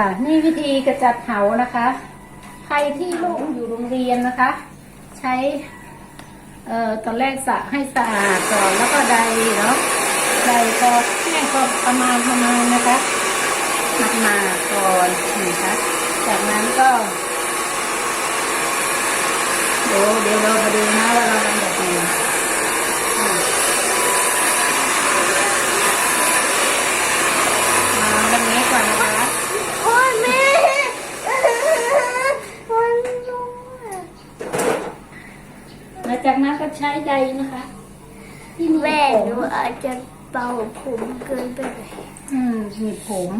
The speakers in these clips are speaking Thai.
ค่ะ นี่วิธีกระจัดเหานะคะ ใครที่ลูกอยู่โรงเรียนนะคะ ใช้เอ่อตอนแรกสระให้สะอาดก่อนแล้วก็ใดเนาะใดพอแห้งก็ประมาณประมาณนะคะหมักมาก่อนนะคะจากนั้นก็ เดี๋ยวเดี๋ยวเรามาดูนะว่าเราทำแบบไหนอะมาแบบนี้ก่อนนะคะ โอ้ยแม่มันนุ่มอะ หลังจากนั้นก็ ใช้ใดนะคะ ที่มีแม่ผหนูมอาจจะเป่าผมเกินไปหน่อยอืมหนีบผม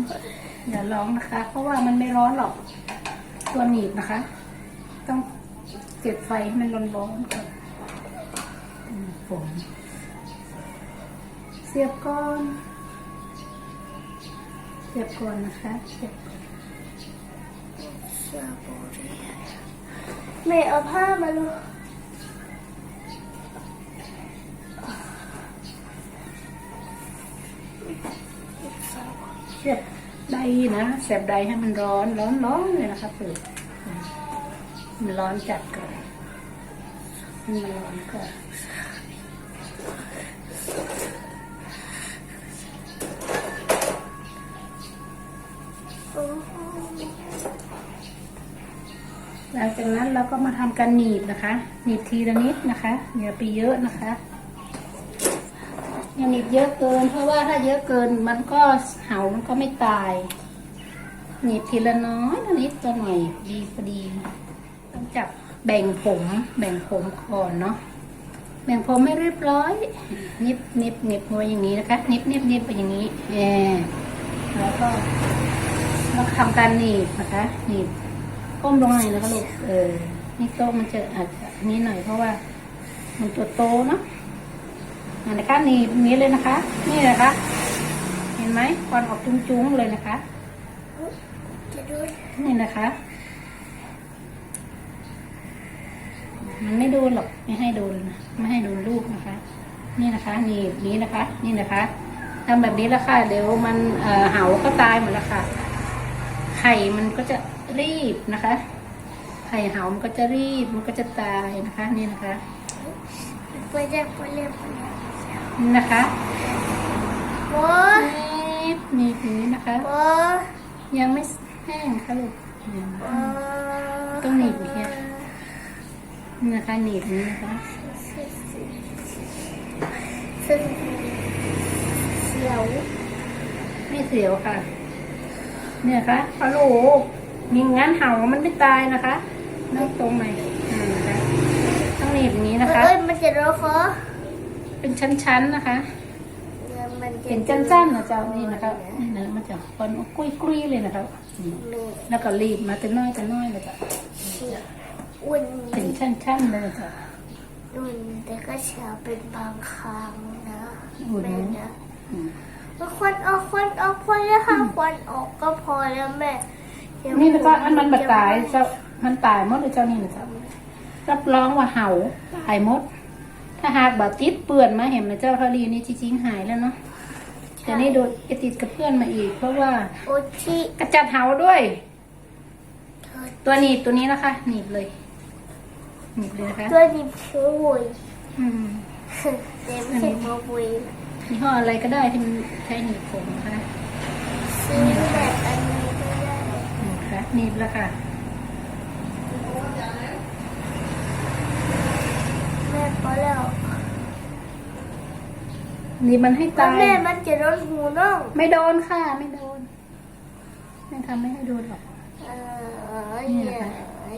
อย่าร้องนะคะ เพราะว่ามันไม่ร้อนหรอก ตัวหนีบนะคะ ต้องเก็บไฟให้มันร้อนๆก่อนอืมผมเสียบก่อนเสียบก่อนนะคะเสียบก่อนเสื้อโบรีแม่เอาผ้ามาลูก สียบใดนะเสียบใดให้มันร้อนร้อนร้อนเลยนะคะเปิดมันร้อนจัดก่อนมันร้อนก่อนหลังจากนั้นเราก็มาทำการหนีบนะคะ หนีบทีละนิดนะคะอย่าไปเยอะนะคะ ย่าหนีบเยอะเกิน เพราะว่าถ้าเยอะเกินมันก็เห่ามันก็ไม่ตายหนีบทีละน้อยนิดตัวหน่อยดีพอดี ต้องจับแบ่งผมแบ่งผมก่อนเนาะแบ่งผมไม่เรียบร้อย นิบนิบนิบไว้อย่างนี้นะคะ นิบนิบนิบไปอย่างนี้แอบแล้วก็เราทำการหนีบนะคะหนีบก้มลงหน่อยนะคะลูกเออนี่โต๊ะมันจะอาจจะนี้หน่อยเพราะว่า มันตัวโตเนาะ นนะคะหนี่นี้เลยนะคะ นี่นะคะ เห็นไหมควันออกจุ้งๆเลยนะคะนี่นะคะ มันไม่โดนหรอกไม่ให้โดนนะไม่ให้โดนลูกนะคะ นี่นะคะนี่นี้นะคะ นี่นะคะทำแบบนี้แล้วค่ะเดี๋ยวมันเอ่อห่าก็ตายหมดแล้วค่ะ ไข่มันก็จะรีบนะคะ ไข่เห่ามันก็จะรีบมันก็จะตายนะคะ นี่นะคะไปเนี่นะคะโอ้นี่นี่อย่างนี้นะคะ โอ้ยังไม่แห้งค่ะลูกนี่โอ้ต้องหนีบอย่างเงี้ยนี่นะคะหนีบอย่างนี้นะคะเสียวไม่เสียวค่ะ เนี่ยค่ะฮัลโหลมีงานเห่ามันไม่ตายนะคะนั่งตรงไหนอ่านะคะต้องหนีบอย่างนี้นะคะเอ้ยมันจะร้องคอ เป็นชั้นๆนะคะมันจะเป็นชั้นๆนะเจ้านี่นะคะนี่นะมันจะควันกุ้ยกุ้ยๆเลยนะคะนี่แม่แล้วก็รีบมาแต่น้อยแต่น้อยเลยจ้ะอ้วนเป็นชั้นๆเลยจ้ะอ้วนแต่ก็เชียวเป็นบางครั้งนะอุ่นแม่นะนะอืมเอาควันออกควันออกพอแล้วค่ะควันออกก็พอแล้วแม่เดี๋ยวนี่นะคะอันมันบาดตายเจ้ามันตายหมดเลยเจ้านี่นะเจ้ารับรองว่าเห่าตายหมด ถ้าหากบาดติดเปื่อนมาเห็นไหมเจ้าทารีนี่จริงๆหายแล้วเนาะแต่นี่โดนไอติดกับเพื่อนมาอีก เพราะว่าโอชิกระจัดเห่าด้วยเธอตัวหนีบตัวนี้นะคะ หนีบเลยหนีบเลยนะคะตัวนี้ช่วยอืมเต็มเสร็จมาบุยยี่ห้ออะไรก็ได้ที่มันใช้หนีบผมนะคะซื้อแบบอันนี้ก็ได้นี่ค่ะหนีบแล้วค่ะ แม่พอแล้ว ห นีบมันให้แล้วตายแม่มันจะโดนหูน้อง ไม่โดนค่ะ ไม่โดนไม่ทำไม่ให้โดนหรอกเออนี่อย่านะคะ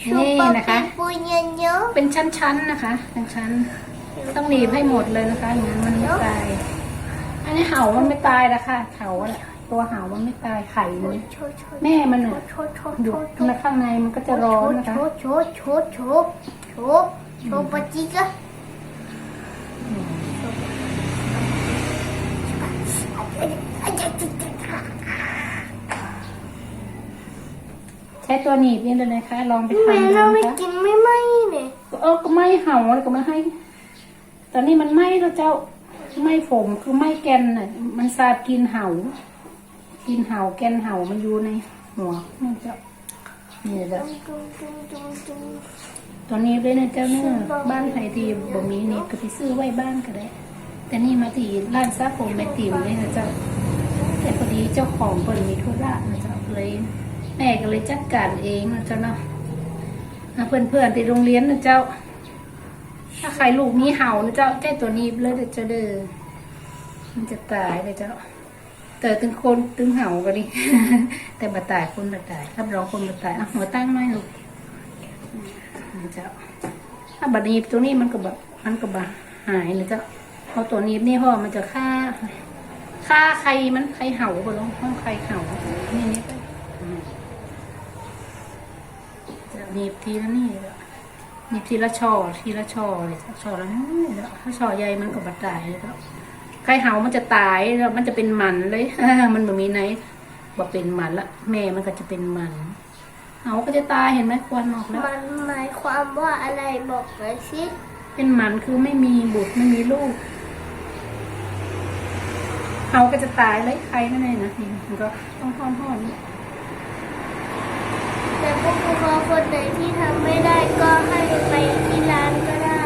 ชูนี่นะคะปุยเยอะเป็นชั้นๆนะคะเป็นชั้นๆต้องหนีบให้หมดเลยนะคะอย่างนั้นมันไม่ตาย อันนี้เห่ามันไม่ตายละค่ะเห่าอะตัวเห่ามันไม่ตายไข่มันโชว์โชว์แม่มันน่ะโชว์โชว์อยู่โชว์ในข้างในมันก็จะร้อนนะคะโชว์โชว์โชว์โชว์โชว์โชว์ปะจิกะ ใช้ตัวหนีบนี่เลยนะคะ ลองไปแม่ทำดูเราไม่นะคะกินไม่ไหมเนี่ยเออก็ไม่เห่าแล้วก็ไม่ให้ ตอนนี้มันไหม้แล้วเจ้าไหม้ผมคือไหม้แกนน่ะมันสาบกินเห่า กินเห่าแกนเห่ามันอยู่ในหัวนี่เจ้านี่เจ้าจุ้งจุ้งจุ้งจุ้งตัวนี้ด้วยนะเจ้าเนื้อบ้านไผที่บ่มีนี่ก็ไปซื้อไว้บ้านก็ได้ แต่นี่มาที่ร้านซาผมแม่ติ๋มเลยนะเจ้าแต่พอดีเจ้าของเปิดมีธุระนะเจ้าเลยแม่ก็เลยจัดการเองนะเจ้าเนาะเพื่อนเพื่อนๆที่โรงเรียนนะเจ้า ถ้าใครลูกมีเห่านะเจ้าแจ้ตัวนี้เลยเดี๋ยวจะเด้อมันจะตายเลยเจ้าแต่ตึงคนตึงเห่าก็ดิแต่บาตายคนบาตายรับรองคนบาตายอะหัวตั้งหน้อยลูกนะเจ้าถ้าบัดนีบตัวนี้มันก็แบบมันก็บาหายเลยเจ้า เพราตัวนี้นี่พ่อมันจะฆ่าฆ่าใครมันใครเห่าไปลงห้องใครเห่านี่นี่ไปจะหนีบทีละนี่หนีบทีละช่อทีละช่อเลยช่อละนี่เจ้าถ้าช่อใหญ่มันก็บาดตายเลยเจ้าใครเห่ามันจะตายแล้วมันจะเป็นมันเลยมันแบบมีไหนบอกเป็นมันละแม่มันก็จะเป็นมันเห่าก็จะตายเห็นไหมควันออกแล้วมันหมายความว่าอะไรบอกหน่อยสิเป็นหมันคือไม่มีบุตรไม่มีลูก เขาก็จะตายเลยใครนั่นเองนะนี่มันก็ต้องห้อนห้อนๆแต่ผู้ปกครอคนไหนที่ทำไม่ได้ก็ให้ไปที่ร้านก็ได้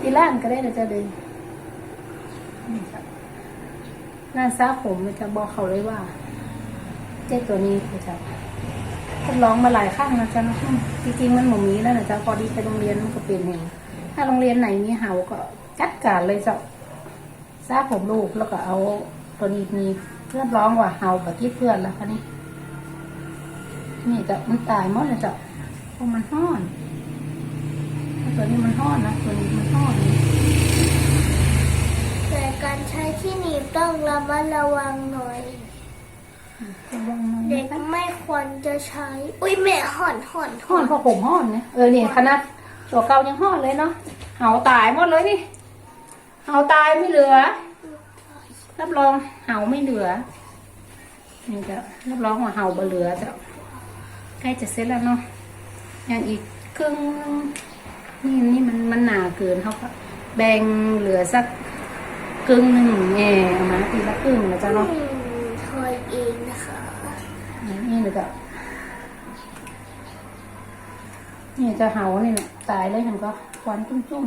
ที่ร้านก็ได้เดี๋ยวจะดึงนี่ครับร้านซาผมมันจะบอกเขาเลยว่า เจ้ตัวนี้คือจะทดลองมาหลายครั้งนะจ๊ะนะจริงๆมันหมมีแล้วนะจ๊ะพอดีไปโรงเรียนมันก็เป็นเองถ้าโรงเรียนไหนมีเห่าก็จัดการเลยจ้ะ ซาผมลูกแล้วก็เอาตัวนี้มีเพื่อนร้องว่าเห่าแบบที่เพื่อนแล้วคะนี่นี่จะมันตายหมดเลยจ้ะเพราะมันห้อนตัวนี้มันห้อนนะตัวนี้มันห้อนแต่การใช้ที่หนีบต้องระมัดระวังหน่อยระวังหน่อยเด็กนะคะไม่ควรจะใช้ อุ้ยแม่ห่อนห่อนห้อนเพราะผมห้อนเนี่ยเออเนี่ยขนาดตัวเก่ายังห้อนเลยเนาะเห่าตายหมดเลยนี่ เห่าตายไม่เหลือ รับรองเห่าไม่เหลือ นี่จะรับรองว่าเห่าบ่เหลือจะใกล้จะเสร็จแล้วเนาะยังอีกครึ่งนี่นี่มันมันหนาเกินเขาก็แบ่งเหลือสักครึ่งหนึ่งแง่เอามาทีละครึ่งนะจ๊ะเนาะอืมทอยเองนะคะนี่เลยก็นี่จะเห่านี่แหละตายเลยมันก็ควันจุ้ม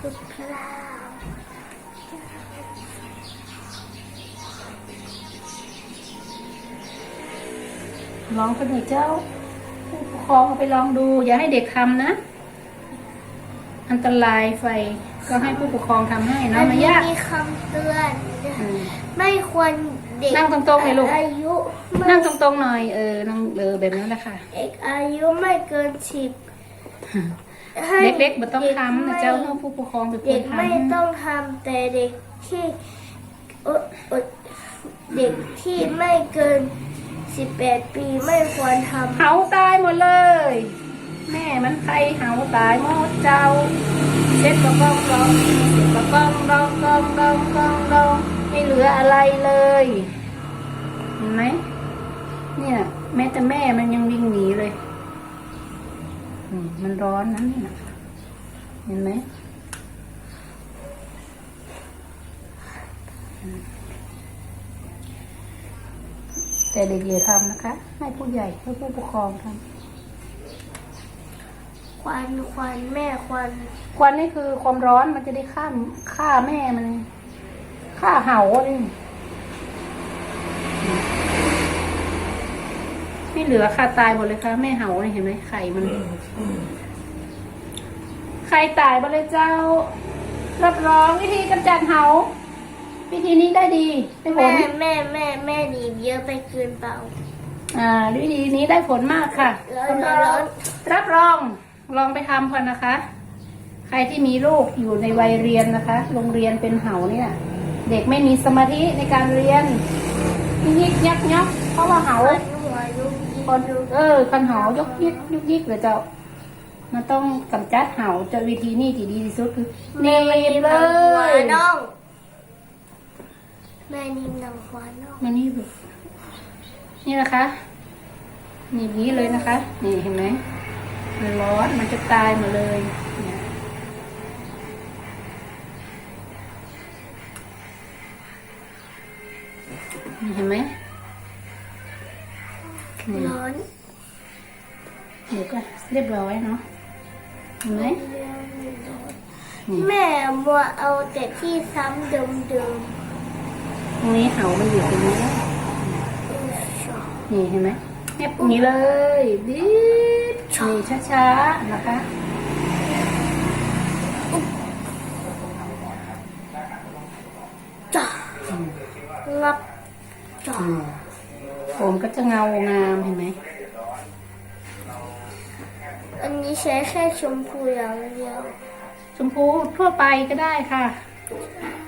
คุณพระๆลองกันหน่อยเจ้า ผู้ปกครองเอาไปลองดู อย่าให้เด็กทำนะ อันตรายไฟก็ให้ผู้ปกครองทำให้อัเนาะนไม่นี้ยาก มีคำเตือนอืมไม่ควรเด็กนั่งตรงๆเลยลูก อายุไม่นั่งตรงๆหน่อยเออนั่งเออแบบนั้นแหละค่ะ เด็กอายุไม่เกินสิบ เด็กๆไม่ต้องทำนะเจ้าให้ผู้ปกครองเป็นคเด็นกทำไม่ต้องทำแต่เด็กที่เอ่อเอ่อเด็กที่ไม่เกินสิบแปดปีไม่ควรทำเห่าตายหมดเลย แม่มันใครเห่าตายหมดเจ้าเช็ดกระก้องรองเช็ดกระก้องรองกองรองกองรองไม่เหลืออะไรเลยเห็นไหมเนี่ย แม้แต่แม่มันยังวิ่งหนีเลยอื มมันร้อนนะนี่นะเห็นไหมอืมแต่เด็กอย่าทำนะคะ ให้ผู้ใหญ่ให้ผู้ปกครองทำควันควันแม่ควันควันนี่คือความร้อนมันจะได้ฆ่าฆ่าแม่มันฆ่าเห่าเลยไม่ เหลือค่ะตายหมดเลยค่ะแม่เห่าเนี่ยเห็นไหมไข่มันไข่ตายหมดเลยเจ้า รับรองวิธีกำจัดเห่าวิธีนี้ได้ดีได้ผแม่ลแม่แม่แม่หนีบเยอะไปเกินเปล่า อ่าวิธีนี้ได้ผลมากค่ะร้อนร้อนร้อนรับรองลองไปทำกันนะคะ ใครที่มีลูกอยู่ในวัยเรียนนะคะ โรงเรียนเป็นเห่าเนี่ย เด็กไม่มีสมาธิในการเรียนยิกยักยักเพราะว่าเห่าควัน พอดูเออคันเห่ายกยิกยกยิกเลยเจ้า มันต้องกำจัดเห่าจะวิธีนี้ที่ดีที่สุดคือเนมเลหัวยน้องแม่นิ่มดังควาน้องมานี่ดูนี่นะคะนี่นี้เลยนะคะ นี่เห็นไหมมันร้อนมันจะตายมาเลยนี่ยเห็นไหม ร้อนเดี๋ยวก็เรียบร้อยเนาะเห็นไหมนี่แม่มัวเอาแต่ที่ซ้ำเดิมตรงนี้เหามันอยู่ตรงนี้ๆนี่เห็นไหมแนบตรงนี้เลยดิดนี่ช้าๆนะคะจ้าอืมงับจ้าอืม ผมก็จะเงางามเห็นไหม อันนี้ใช้แค่ชมพูอย่างเดียว ชมพูทั่วไปก็ได้ค่ะ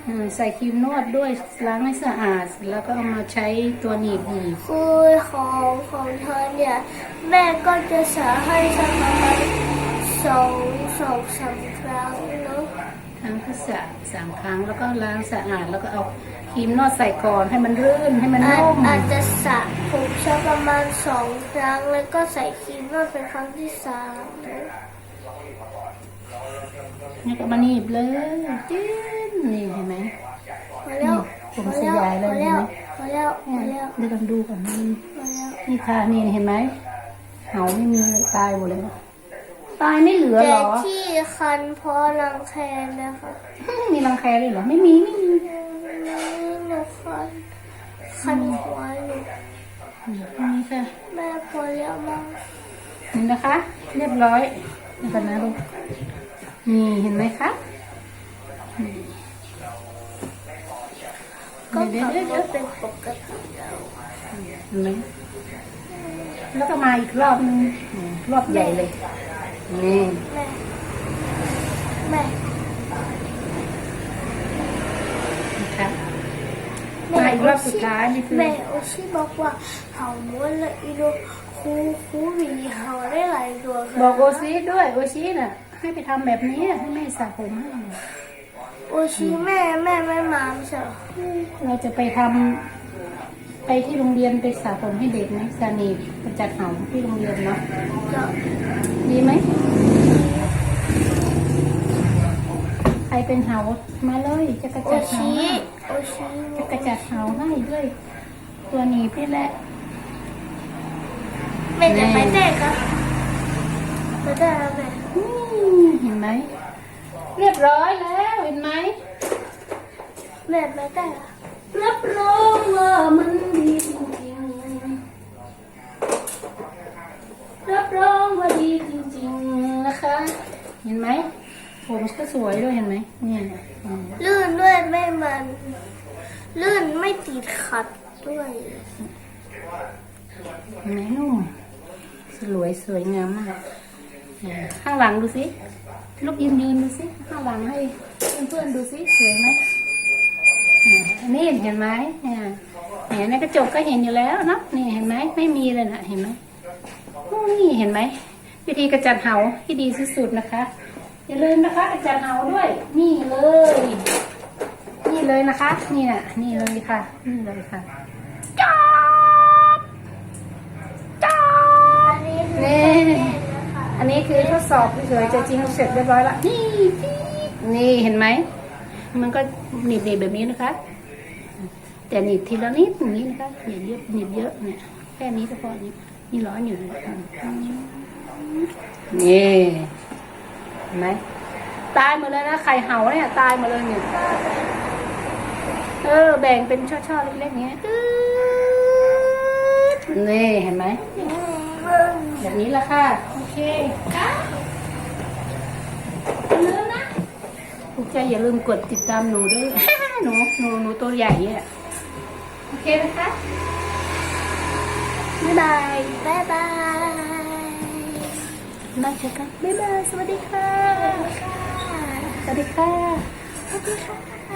อืมใส่ครีมนวดด้วยล้างให้สะอาด แล้วก็เอามาใช้ตัวหนีบหนีบคือของของเธอเนี่ยแม่ก็จะสาให้สักประมาณสองสองสามครั้งเนาะ ทั้งพิษะสามครั้งแล้วก็ล้างสะอาดแล้วก็เอาครีมนวดใส่ก่อนให้มันรื่นให้มันอาจนุ่มอาจจะสระผมสักประมาณสองครั้ง แล้วก็ใส่ครีมนวดเป็นครั้งที่สามเนอะนี่ก็มาหนีบเลยจิ้นนี่เห็นไหมพอแล้ว ผมพอสแล้วยายเลยพอแล้วเห็นไหมพอแล้วพอเนี่ยแล้วเดี๋ยวกันดูก่อนนี่พอแล้วนี่ค่ะนี่เห็นไหมเหาไม่มีเลยตายหมดเลย ตายไม่เหลือแต่เหรอที่คันเพราะรังแคนะคะมีรังแคเลยเหรอ ไม่มีไม่มีหนูคันคันหัวอยู่นี่ค่ะแม่พอแล้วมั้งนี่นะคะ เรียบร้อยนี่กันนะลูกนี่เห็นไหมคะนี่ก็เดี๋ยวทำเดี๋ยวเดี๋ยวเป็นปกติแล้วเห็นไหมแล้วก็มาอีกรอบนึงอืมรอบใหญ่เลย นี่แม่แม่นะคะแม่มาอีกรอบสุดท้ายนี่คือแม่โอชิบอกว่าเห่าม้วนและอีโดครูครูหวีเห่าได้หลายตัวค่ะบอกโอซีด้วยโอชิน่ะ ให้ไปทำแบบนี้ให้แม่สระผมให้โอชิแม่แม่ไม่มาไม่ใช่เหรอเราจะไปทำ ไปที่โรงเรียนไปสระผมให้เด็กไหมสานีไปจัดเหาที่โรงเรียนเนาะจะดีไหมใครเป็นเหามาเลยจะกระโอจัดเหาชิให้โอชิจะกระจัดเหาให้ด้วย ตัวหนีบนี่แหละแม่จะไปได้ครับไปได้แล้วแม่อืมเห็นไหม เรียบร้อยแล้วเห็นไหมแม่ไปได้แล้ว รับรองว่ามันดีจริงรับรองว่าดีจริงๆนะคะ เห็นไหมผมก็สวยด้วยเห็นไหมเนี่ยอืมลื่นด้วยไม่มัน ลื่นไม่ติดขัดด้วย เห็นไหมนุ่มสวยสวยงามมากอ่าข้างหลังดูสิลูกยืนยืนดูสิข้างหลังให้เพื่อนๆดูสิสวยไหม อันนี้เห็นไหมอ่าเห็นในกระจกก็เห็นอยู่แล้วเนาะนี่เห็นไหมไม่มีเลยนะเห็นไหมนี่เห็นไหมวิธีกระจัดเหาที่ดีที่สุดนะคะ อย่าลืมนะคะกระจัดเหาด้วย นี่เลย นี่เลยนะคะนี่น่ะนี่เลยค่ะ นี่เลยค่ะจบจบนี่อันนี้คือทดสอบเฉยจะจริงเสร็จเรียบร้อยละนี่นี่เห็นไหม มันก็หนีบๆแบบนี้นะคะ แต่หนีบทีละนิดอย่างนี้นะคะหนีบเยอะหนีบเยอะเนี่ยแค่นี้เฉพาะนี้นี่ร้อนอยู่นะนี่เห็นไหมตายหมดเลยนะไข่เห่าเนี่ยตายหมดเลยเนี่ยเออแบ่งเป็นช่อๆเล็กๆเนี้ยนี่เห็นไหมแบบนี้ละค่ะ โอเคค่ะอย่าลืมนะ ถูกใจอย่าลืมกดติดตามหนูด้วยหนูหนูหนูตัวใหญ่อะโอเคนะคะ บ๊ายบาย บ๊ายบายมาเจอกันบ๊ายบาย สวัสดีค่ะ สวัสดีค่ะ สวัสดีค่ะ